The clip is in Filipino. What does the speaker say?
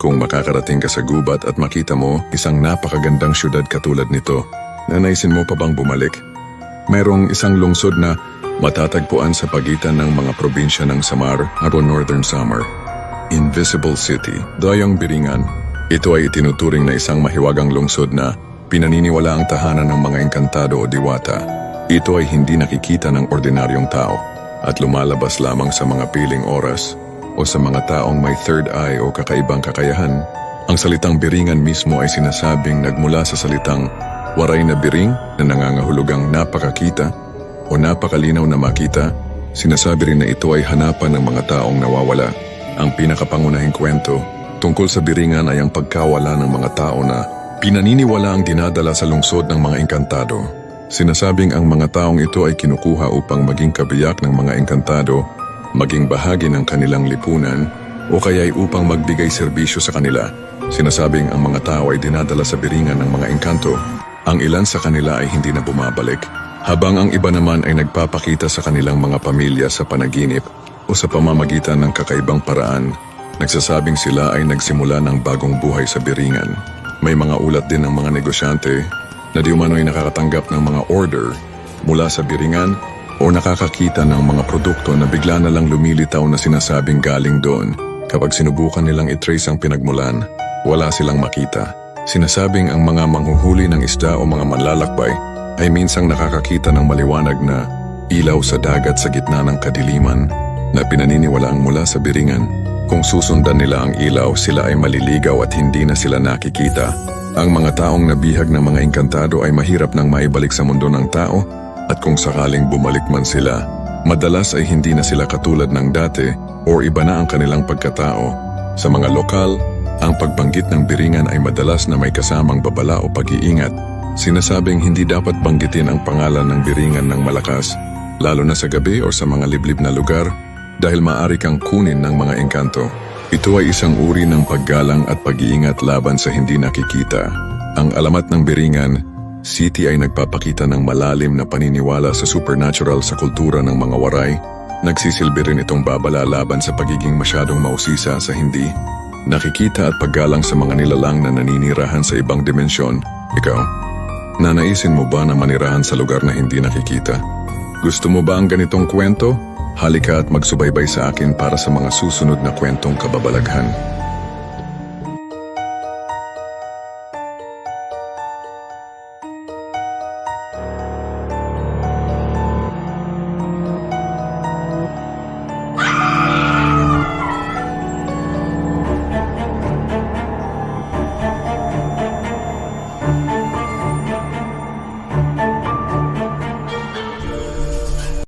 Kung makakarating ka sa gubat at makita mo isang napakagandang syudad katulad nito, nanaisin mo pa bang bumalik? Mayroong isang lungsod na matatagpuan sa pagitan ng mga probinsya ng Samar at Northern Samar. Invisible City, Dayang Biringan. Ito ay itinuturing na isang mahiwagang lungsod na pinaniniwala ang tahanan ng mga engkantado o diwata. Ito ay hindi nakikita ng ordinaryong tao at lumalabas lamang sa mga piling oras o sa mga taong may third eye o kakaibang kakayahan. Ang salitang biringan mismo ay sinasabing nagmula sa salitang waray na biring na nangangahulugang napakakita o napakalinaw na makita. Sinasabi rin na ito ay hanapan ng mga taong nawawala. Ang pinakapangunahing kwento tungkol sa biringan ay ang pagkawala ng mga tao na pinaniniwala ang dinadala sa lungsod ng mga engkantado. Sinasabing ang mga taong ito ay kinukuha upang maging kabiyak ng mga engkantado, maging bahagi ng kanilang lipunan, o kaya ay upang magbigay serbisyo sa kanila. Sinasabing ang mga tao ay dinadala sa biringan ng mga engkanto. Ang ilan sa kanila ay hindi na bumabalik, habang ang iba naman ay nagpapakita sa kanilang mga pamilya sa panaginip o sa pamamagitan ng kakaibang paraan. Nagsasabing sila ay nagsimula ng bagong buhay sa biringan. May mga ulat din ng mga negosyante na di umano'y nakakatanggap ng mga order mula sa biringan o nakakakita ng mga produkto na bigla na lang lumilitaw na sinasabing galing doon. Kapag sinubukan nilang itrace ang pinagmulan, wala silang makita. Sinasabing ang mga manghuhuli ng isda o mga manlalakbay ay minsang nakakakita ng maliwanag na ilaw sa dagat sa gitna ng kadiliman na pinaniniwalaang mula sa biringan. Kung susundan nila ang ilaw, sila ay maliligaw at hindi na sila nakikita. Ang mga taong nabihag ng mga engkantado ay mahirap nang maibalik sa mundo ng tao at kung sakaling bumalik man sila, madalas ay hindi na sila katulad ng dati o iba na ang kanilang pagkatao. Sa mga lokal, ang pagbanggit ng biringan ay madalas na may kasamang babala o pag-iingat. Sinasabing hindi dapat banggitin ang pangalan ng biringan ng malakas, lalo na sa gabi o sa mga liblib na lugar dahil maaari kang kunin ng mga engkanto. Ito ay isang uri ng paggalang at pag-iingat laban sa hindi nakikita. Ang alamat ng biringan, City ay nagpapakita ng malalim na paniniwala sa supernatural sa kultura ng mga waray. Nagsisilbi rin itong babala laban sa pagiging masyadong mausisa sa hindi. Nakikita at paggalang sa mga nilalang na naninirahan sa ibang dimensyon. Ikaw, nanaisin mo ba na manirahan sa lugar na hindi nakikita? Gusto mo ba ang ganitong kwento? Halika at magsubaybay sa akin para sa mga susunod na kwentong kababalaghan.